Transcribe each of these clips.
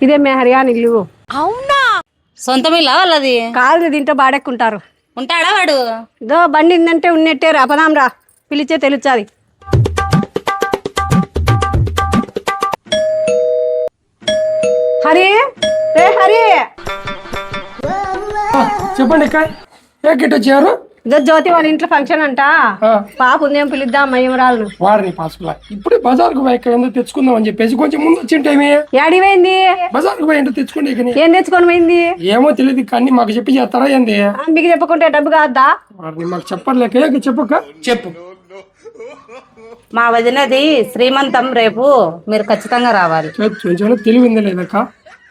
ఇదే మే హరియాణ ఇల్లు. సొంతం ఇల్లా వాళ్ళది? కాదు దీంట్లో బాడెక్కుంటారు. ఉంటాడా వాడు? ఇదో బండి ఉందంటే ఉన్నట్టే రా పదాం రా. పిలిచే తెలుచాది హరి? రే హరి! చెప్పండి ఇక్కడ ఏ కిట్ వచ్చారు? ఇదో జ్యోతి వాళ్ళ ఇంట్లో ఫంక్షన్ అంట పాప ఉందేం పిలుద్దాం మయమరాలను వారిని పాసుకులా ఇప్పుడే బజార్కు పోయి ఇక్కడ ఏందో తెచ్చుకుందాం అని చెప్పేసి కొంచెం ముందు వచ్చింటేమి ఏడిపోయింది బజార్కు పోయి ఏంటో తెచ్చుకోండి ఇక ఏం తెచ్చుకొని పోయింది ఏమో తెలియదు కానీ మాకు చెప్పి చేస్తారా ఏంది మీకు చెప్పకుంటే డబ్బు కాద్దా వారిని మాకు చెప్పర్లేక చెప్పక చెప్పు మా వదినది శ్రీమంతం రేపు మీరు ఖచ్చితంగా రావాలి కొంచెం తెలివింది లేదక్క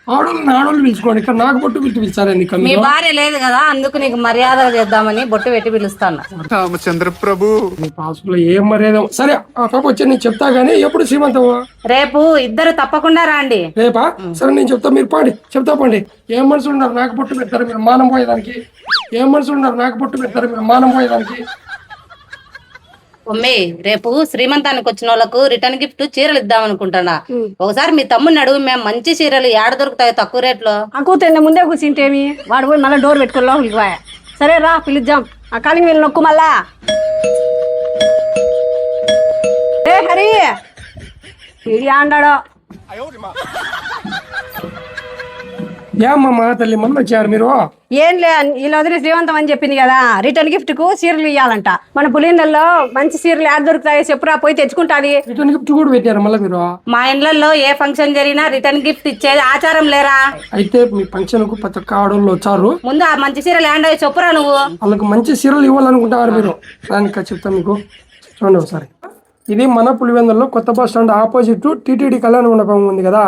ఆడోళ్ళని ఆడోళ్ళు పిలుచుకోండి. ఇక్కడ నాకు పొట్టు పిలిచి పిలిచారండి ఇక్కడ మీ. భార్య లేదు కదా అందుకు నీకు మర్యాద చేద్దామని బొట్టు పెట్టి పిలుస్తాను. రామచంద్ర ప్రభు. మీ పాసుకులో ఏం మర్యాద? సరే ఆ పాప వచ్చి నేను చెప్తా గానీ ఎప్పుడు శ్రీమంతం రేపు ఇద్దరు తప్పకుండా రండి. రేపా? సరే నేను చెప్తా మీరు పాడి. చెప్తా పండి. ఏం మనుషులు ఉన్నారు? నాకు పొట్టు పెడతారు మీరు? మానం పోయేదానికి? ఏం మనుషులు ఉన్నారు? నాకు పొట్టు పెడతారు మీరు? మానం పోయేదానికి? మమ్మీ రేపు శ్రీమంతానికి వచ్చిన వాళ్ళకు రిటర్న్ గిఫ్ట్ చీరలు ఇద్దాం అనుకుంటున్నా ఒకసారి మీ తమ్ముడిని అడుగు మేము మంచి చీరలు ఏడ దొరుకుతాయి తక్కువ రేట్లో? ఆ కూతురు ముందే కూర్చుంటేమి వాడు పోయి మళ్ళీ డోర్ పెట్టుకుని లోపలికి పోయా. సరే రా పిలుద్దాం. ఆ కాలింగ్ వీళ్ళు నొక్కు మళ్ళా. ఏ హరి! ఇడి ఆండాడో? ఏమ్మా తల్లి మొన్న వచ్చారు మీరు? ఏం లే వీళ్ళు వదిలి శ్రీమంతం అని చెప్పింది కదా రిటర్న్ గిఫ్ట్కు చీరలు ఇవ్వాలంట మన పులిందల్లో మంచి చీరలు యాడ్ దొరుకుతాయో చెప్పురా పోయి తెచ్చుకుంటాది. రిటర్న్ గిఫ్ట్ కూడా పెట్టారు మళ్ళీ మీరు? మా ఇండ్లలో ఏ ఫంక్షన్ జరిగినా రిటర్న్ గిఫ్ట్ ఇచ్చేది ఆచారం లేరా? అయితే మీ ఫంక్షన్కు ప్రతి ఒక్క ఆడోళ్ళు వచ్చారు. ముందు ఆ మంచి చీరలు ల్యాండ్ అయ్యి చెప్పురా నువ్వు. వాళ్ళకి మంచి చీరలు ఇవ్వాలనుకుంటారు మీరు. దానికి చెప్తా మీకు. చూడండి ఒకసారి. ఇది మన పులివెందుల్లో కొత్త బస్ స్టాండ్ ఆపోజిట్ టిటిడి కళ్యాణ మండపం ఉంది కదా.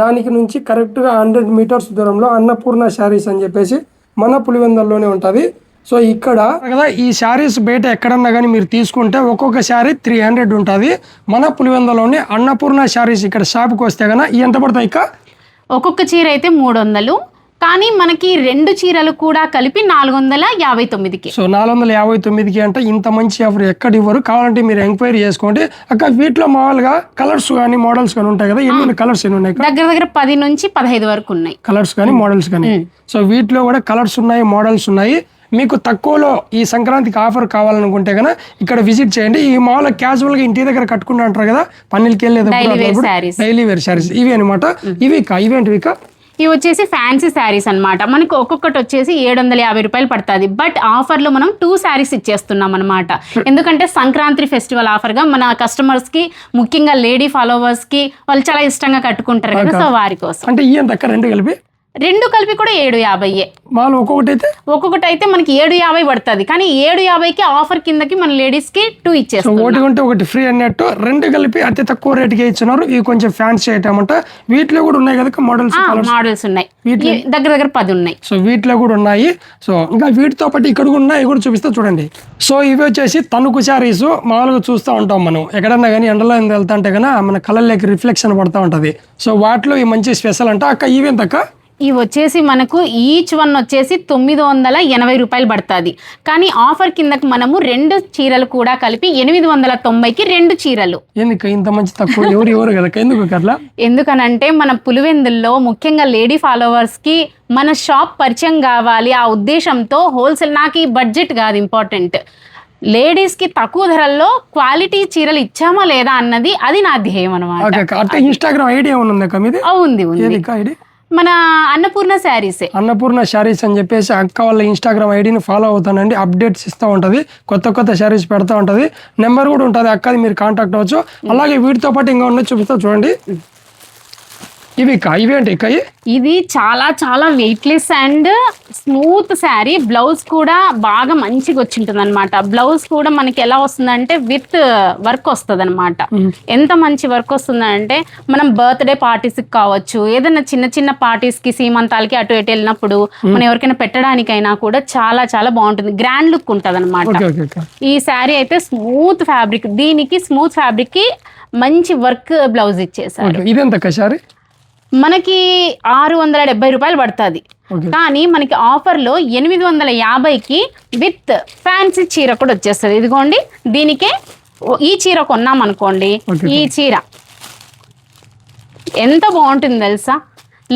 దానికి నుంచి కరెక్ట్గా హండ్రెడ్ మీటర్స్ దూరంలో అన్నపూర్ణ శారీస్ అని చెప్పేసి మన పులివెందుల్లోనే ఉంటది. సో ఇక్కడ కదా ఈ శారీస్ బయట ఎక్కడన్నా కానీ మీరు తీసుకుంటే ఒక్కొక్క శారీ త్రీ హండ్రెడ్ ఉంటుంది. మన పులివెందులోని అన్నపూర్ణ శారీస్ ఇక్కడ షాప్కి వస్తే కన్నా ఎంత పడతాయి ఇక ఒక్కొక్క చీర అయితే మూడు వందలు. కానీ మనకి రెండు చీరలు కూడా కలిపి నాలుగు వందల యాభై తొమ్మిదికి. సో నాలుగు వందల యాభై తొమ్మిదికి అంటే ఇంత మంచి ఆఫర్ ఎక్కడ ఇవ్వరు. కావాలంటే మీరు ఎంక్వైరీ చేసుకోండి. అక్క వీటిలో మామూలుగా కలర్స్ కానీ మోడల్స్ కానీ ఉంటాయి కదా? ఎన్ని కలర్స్ ఎన్ని ఉన్నాయి దగ్గర దగ్గర పది నుంచి పదహైదు వరకు ఉన్నాయి. కలర్స్ కానీ మోడల్స్ కానీ. సో వీటిలో కూడా కలర్స్ ఉన్నాయి మోడల్స్ ఉన్నాయి. మీకు తక్కువలో ఈ సంక్రాంతికి ఆఫర్ కావాలనుకుంటే కనుక ఇక్కడ విజిట్ చేయండి. ఈ మామూలుగా క్యాజువల్గా ఇంటి దగ్గర కట్టుకుంటా అంటారు కదా? పన్నెలకి sarees. డైలీ వేర్ శారీస్ ఇవి అనమాట ఇవి ఇవేంటివి ఇక ఇవి వచ్చేసి ఫ్యాన్సీ శారీస్ అన్నమాట. మనకి ఒక్కొక్కటి వచ్చేసి ఏడు వందల యాభై రూపాయలు పడుతుంది. బట్ ఆఫర్లో మనం టూ శారీస్ ఇచ్చేస్తున్నాం అనమాట ఎందుకంటే సంక్రాంతి ఫెస్టివల్ ఆఫర్గా మన కస్టమర్స్కి ముఖ్యంగా లేడీ ఫాలోవర్స్కి వాళ్ళు చాలా ఇష్టంగా కట్టుకుంటారు కదా. సో వారి కోసం. అంటే ఈ కలిపి రెండు కలిపి కూడా ఏడు యాభైయే. మామూలు ఒక్కొక్కటి అయితే ఒక్కొక్కటి అయితే మనకి ఏడు యాభై పడుతుంది. కానీ ఏడు యాభైకి ఆఫర్ కిందకి మన లేడీస్కి టూ సో ఇచ్చేస్తాం ఒకటి కొంటే ఒకటి ఫ్రీ అన్నట్టు రెండు కలిపి అతి తక్కువ రేటుకి ఇచ్చినారు. ఇవి కొంచెం ఫ్యాన్సీ ఐటమ్ అంట. వీటిలో కూడా ఉన్నాయి కదా మోడల్స్ మోడల్స్ ఉన్నాయి. దగ్గర దగ్గర పది ఉన్నాయి. సో వీటిలో కూడా ఉన్నాయి. సో ఇంకా వీటితో పాటు ఇక్కడ కూడా ఉన్నాయి. ఇవి కూడా చూపిస్తా చూడండి. సో ఇవి వచ్చేసి తణుకు శారీస్. మామూలుగా చూస్తూ ఉంటాం మనం. ఎక్కడన్నా కానీ ఎండలో వెళ్తా అంటే కన్నా మన కళ్ళలోకి రిఫ్లెక్షన్ పడతా ఉంటది. సో వాటిలో ఈ మంచి స్పెషల్ అంట. అక్క ఇవేంత అక్క ఇవి వచ్చేసి మనకు ఈచ్ వన్ వచ్చేసి తొమ్మిది వందల ఎనభై రూపాయలు పడుతుంది. కానీ ఆఫర్ కిందకి మనము రెండు చీరలు కూడా కలిపి ఎనిమిది వందల తొంభైకి రెండు చీరలు. ఎందుకు? ఇంత మంచి తక్కువ ఎవరు ఎవరు కదా ఎందుకు అట్లా ఎందుకనంటే మన పులివెందుల్లో ముఖ్యంగా లేడీ ఫాలోవర్స్కి మన షాప్ పరిచయం కావాలి. ఆ ఉద్దేశంతో హోల్సేల్ నాకు ఈ బడ్జెట్ కాదు ఇంపార్టెంట్ లేడీస్కి తక్కువ ధరల్లో క్వాలిటీ చీరలు ఇచ్చామా లేదా అన్నది అది నా ధ్యేయం అనమాట ఇన్స్టాగ్రామ్ ఐడి ఏమైనా ఉంది ఉంది మన అన్నపూర్ణ శారీసే అన్నపూర్ణ శారీస్ అని చెప్పేసి అక్క వాళ్ళ ఇన్స్టాగ్రామ్ ఐడిని ఫాలో అవుతానండి. అప్డేట్స్ ఇస్తూ ఉంటుంది. కొత్త కొత్త శారీస్ పెడతా ఉంటుంది. నెంబర్ కూడా ఉంటుంది అక్కది మీరు కాంటాక్ట్ అవ్వచ్చు. అలాగే వీటితో పాటు ఇంకా ఉన్నది చూపిస్తా చూడండి. ఇవి ఇక్క ఇవి? ఇది చాలా చాలా weightless and smooth saree blouse కూడా బాగా మంచిగా వచ్చింటుంది అనమాట బ్లౌజ్ కూడా మనకి ఎలా వస్తుందంటే విత్ వర్క్ వస్తుంది అనమాట ఎంత మంచి వర్క్ వస్తుందంటే మనం బర్త్డే పార్టీస్కి కావచ్చు ఏదైనా చిన్న చిన్న పార్టీస్కి సీమంతాలకి అటు ఇటు వెళ్ళినప్పుడు మనం ఎవరికైనా పెట్టడానికైనా కూడా చాలా చాలా బాగుంటుంది. గ్రాండ్ లుక్ ఉంటుంది అనమాట ఈ శారీ అయితే స్మూత్ ఫ్యాబ్రిక్ దీనికి స్మూత్ ఫ్యాబ్రిక్కి మంచి వర్క్ బ్లౌజ్ ఇచ్చేసారు ఇదెంత శారీ మనకి ఆరు వందల డెబ్బై రూపాయలు పడుతుంది. కానీ మనకి ఆఫర్లో ఎనిమిది వందల యాభైకి విత్ ఫ్యాన్సీ చీర కూడా వచ్చేస్తుంది. ఇదిగోండి దీనికే ఈ చీర కొన్నాం అనుకోండి. ఈ చీర ఎంత బాగుంటుంది తెలుసా?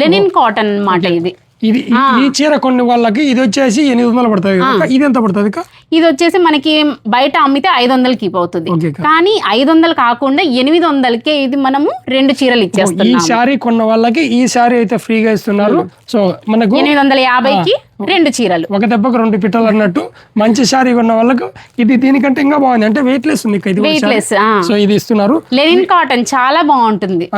లెనిన్ కాటన్ అన్నమాట ఇది. ఇది ఈ- ఈ చీర కొన్ని వాళ్ళకి ఇది వచ్చేసి ఎనిమిది వందలు పడుతుంది ఇది ఎంత పడుతుంది? ఇది వచ్చేసి మనకి బయట అమ్మితే ఐదు వందలు కీప్ అవుతుంది. కానీ ఐదు వందలు కాకుండా ఎనిమిది వందలకే ఇది మనము రెండు చీరలు ఈ ఇచ్చేస్తున్నాం శారీ కొన్న వాళ్ళకి ఈ శారీ అయితే ఫ్రీగా ఇస్తున్నారు. సో మనకు ఎనిమిది వందల యాభైకి రెండు చీరలు. ఒక దెబ్బకు రెండు పిట్టలు అన్నట్టు మంచి శారీ కొన్న వాళ్ళకు ఇది దీనికంటే ఇంకా బాగుంది. అంటే వెయిట్ లెస్ ఉంది ఇది వెయిట్. లెస్ సో ఇది ఇస్తున్నారు. లెనిన్ కాటన్ చాలా బాగుంటుంది.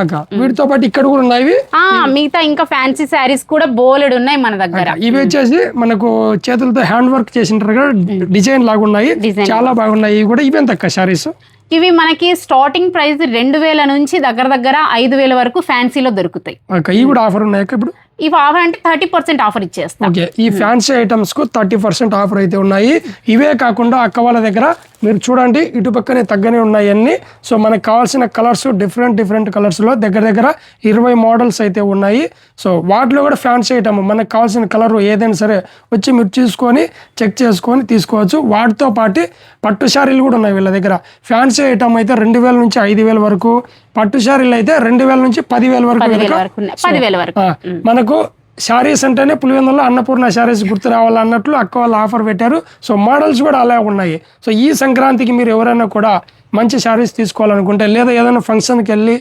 వీటితో పాటు ఇక్కడ కూడా ఉన్నాయి ఆ మిగతా ఇంకా ఫ్యాన్సీ శారీస్ కూడా బోలెడు ఉన్నాయి మన దగ్గర. ఇవి వచ్చేసి మనకు చేతులతో హ్యాండ్ వర్క్ చేసింటారు కదా డిజైన్ లాగా ఉన్నాయి. చాలా బాగున్నాయి. ఇవి కూడా ఇవి ఎంత శారీస్ ఇవి మనకి స్టార్టింగ్ ప్రైస్ రెండు వేల నుంచి దగ్గర దగ్గర ఐదు వేల వరకు ఫ్యాన్సీలో దొరుకుతాయి. ఇవి కూడా ఆఫర్ ఉన్నాయి ఇప్పుడు? ఇవి ఆఫర్ అంటే థర్టీ పర్సెంట్ ఆఫర్ ఇచ్చేస్తాం. ఓకే ఈ ఫ్యాన్సీ ఐటమ్స్కు థర్టీ పర్సెంట్ ఆఫర్ అయితే ఉన్నాయి. ఇవే కాకుండా అక్క వాళ్ళ దగ్గర మీరు చూడండి ఇటు పక్కనే తగ్గనే ఉన్నాయి అన్ని సో మనకు కావాల్సిన కలర్స్ డిఫరెంట్ డిఫరెంట్ కలర్స్లో దగ్గర దగ్గర ఇరవై మోడల్స్ అయితే ఉన్నాయి. సో వాటిలో కూడా ఫ్యాన్సీ ఐటమ్ మనకు కావాల్సిన కలర్ ఏదైనా సరే వచ్చి మీరు చూసుకొని చెక్ చేసుకొని తీసుకోవచ్చు. వాటితో పాటు పట్టు శారీలు కూడా ఉన్నాయి వీళ్ళ దగ్గర. ఫ్యాన్సీ ఐటమ్ అయితే రెండు వేల నుంచి ఐదు వేల వరకు పట్టు శారీలు అయితే రెండు వేల నుంచి పదివేల వరకు మనకు శారీస్ అంటేనే పులివెందులో అన్నపూర్ణ శారీస్ గుర్తు రావాలన్నట్లు అక్క వాళ్ళు ఆఫర్ పెట్టారు. సో మోడల్స్ కూడా అలా ఉన్నాయి. సో ఈ సంక్రాంతికి మీరు ఎవరైనా కూడా మంచి శారీస్ తీసుకోవాలనుకుంటే లేదా ఏదైనా ఫంక్షన్కి వెళ్ళి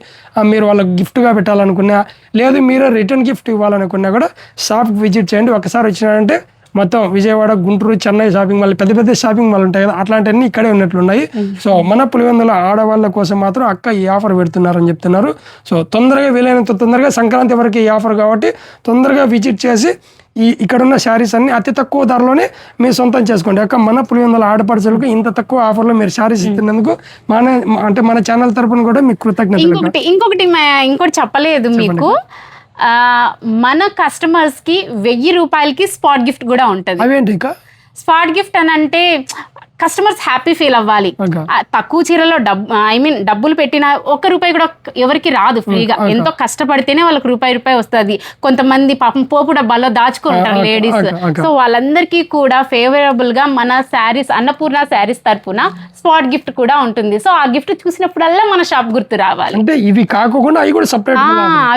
మీరు వాళ్ళకి గిఫ్ట్గా పెట్టాలనుకున్నా లేదు మీరే రిటర్న్ గిఫ్ట్ ఇవ్వాలనుకున్నా కూడా షాప్కి విజిట్ చేయండి. ఒకసారి వచ్చినారంటే మొత్తం విజయవాడ గుంటూరు చెన్నై షాపింగ్ మాల్ పెద్ద పెద్ద షాపింగ్ మాల్ ఉంటాయి కదా అట్లాంటివన్నీ ఇక్కడే ఉన్నట్లున్నాయి. సో మన పులివెందుల ఆడవాళ్ళ కోసం మాత్రం అక్క ఈ ఆఫర్ పెడుతున్నారని చెప్తున్నారు. సో తొందరగా వీలైనంత తొందరగా సంక్రాంతి వరకు ఈ ఆఫర్ కాబట్టి తొందరగా విజిట్ చేసి ఈ ఇక్కడున్న శారీస్ అన్ని అతి తక్కువ ధరలోనే మీరు సొంతం చేసుకోండి. అక్క మన పులివెందుల ఆడపడుచులకు ఇంత తక్కువ ఆఫర్లో మీరు శారీస్ ఇస్తున్నందుకు మన అంటే మన ఛానల్ తరపున కూడా మీకు కృతజ్ఞతలు అక్క. ఇంకొకటి ఇంకొకటి ఇంకోటి చెప్పలేదు మీకు. మన కస్టమర్స్కి వెయ్యి రూపాయలకి స్పాట్ గిఫ్ట్ కూడా ఉంటది. అవేంటి ఇక? స్పాట్ గిఫ్ట్ అని అంటే కస్టమర్స్ హ్యాపీ ఫీల్ అవ్వాలి. తక్కువ చీరలో డబ్బు ఐ మీన్ డబ్బులు పెట్టిన ఒక్క రూపాయి కూడా ఎవరికి రాదు ఫ్రీగా. ఎంతో కష్టపడితేనే వాళ్ళకి రూపాయి రూపాయి వస్తుంది. కొంతమంది పాపం పోపు డబ్బాలో దాచుకుంటారు లేడీస్. సో వాళ్ళందరికీ కూడా ఫేవరబుల్గా మన శారీస్ అన్నపూర్ణ శారీస్ తరపున స్పాట్ గిఫ్ట్ కూడా ఉంటుంది. సో ఆ గిఫ్ట్ చూసినప్పుడల్లా మన షాప్ గుర్తు రావాలి. అంటే ఇవి కాకుండా అవి కూడా సపరేట్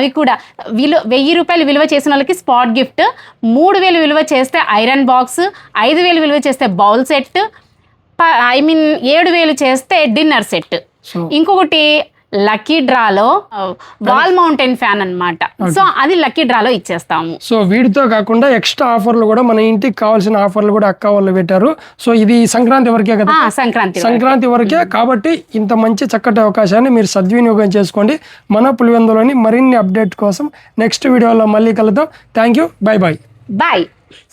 అవి కూడా. విలువ వెయ్యి రూపాయలు విలువ చేసిన వాళ్ళకి స్పాట్ గిఫ్ట్ మూడు వేలు విలువ చేస్తే ఐరన్ బాక్స్ ఐదు వేలు విలువ చేస్తే బౌల్ సెట్ ఐ మీన్ ఏడు వేలు చేస్తే డిన్నర్ సెట్ ఇంకొకటి లక్కీ డ్రాలో వాల్ మౌంటైన్ ఫ్యాన్ అన్నమాట. సో అది లక్కీ డ్రాలో ఇచ్చేస్తాము. సో వీటితో కాకుండా ఎక్స్ట్రా ఆఫర్లు కూడా మన ఇంటికి కావాల్సిన ఆఫర్లు కూడా అక్క వాళ్ళు పెట్టారు. సో ఇది సంక్రాంతి వరకే కదా? సంక్రాంతి సంక్రాంతి వరకే. కాబట్టి ఇంత మంచి చక్కటి అవకాశాన్ని మీరు సద్వినియోగం చేసుకోండి. మన పులివెందులోని మరిన్ని అప్డేట్ కోసం నెక్స్ట్ వీడియోలో మళ్ళీ కలుద్దాం. Thank you bye bye bye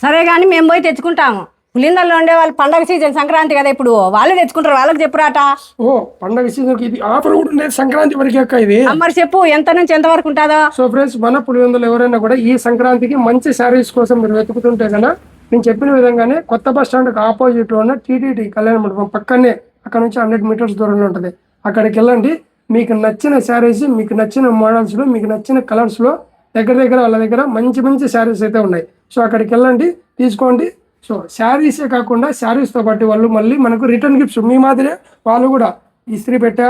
సరే కానీ మేము పోయి తెచ్చుకుంటాము. పులిందల్లో ఉండే వాళ్ళు పండగ సీజన్ సంక్రాంతి కదా ఇప్పుడు. వాళ్ళు తెచ్చుకుంటారు వాళ్ళకి చెప్పురాట. ఓ పండగ సీజన్కి ఇది ఆఫర్ కూడా ఉండేది సంక్రాంతి వరకే అక్క ఇది. మరి చెప్పు ఎంత నుంచి ఎంత వరకు ఉంటుందో? సో ఫ్రెండ్స్ మన పులివెందులు ఎవరైనా కూడా ఈ సంక్రాంతికి మంచి శారీస్ కోసం మీరు వెతుకుతుంటే కనుక నేను చెప్పిన విధంగానే కొత్త బస్ స్టాండ్కి ఆపోజిట్లో ఉన్న టీటీడీ కళ్యాణ మండపం పక్కనే అక్కడ నుంచి హండ్రెడ్ మీటర్స్ దూరంలో ఉంటుంది. అక్కడికి వెళ్ళండి. మీకు నచ్చిన శారీస్ మీకు నచ్చిన మోడల్స్లో మీకు నచ్చిన కలర్స్లో దగ్గర దగ్గర వాళ్ళ దగ్గర మంచి మంచి శారీస్ అయితే ఉన్నాయి. సో అక్కడికి వెళ్ళండి తీసుకోండి. సో శారీసే కాకుండా శారీస్తో పాటు వాళ్ళు మళ్ళీ మనకు రిటర్న్ గిఫ్ట్స్ మీ మాదిరే వాళ్ళు కూడా ఇస్త్రీ పెట్టా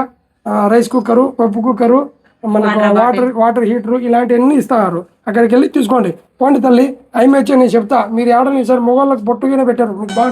రైస్ కుక్కరు పప్పు కుక్కరు మనకు వాటర్ వాటర్ హీటర్ ఇలాంటివన్నీ ఇస్తారు. అక్కడికి వెళ్ళి తీసుకోండి పోండి తల్లి ఐ మెచ్చో నేను చెప్తా. మీరు ఏడని సార్ మొగోళ్ళకి పొట్టుగానే పెట్టారు. మీకు బాగా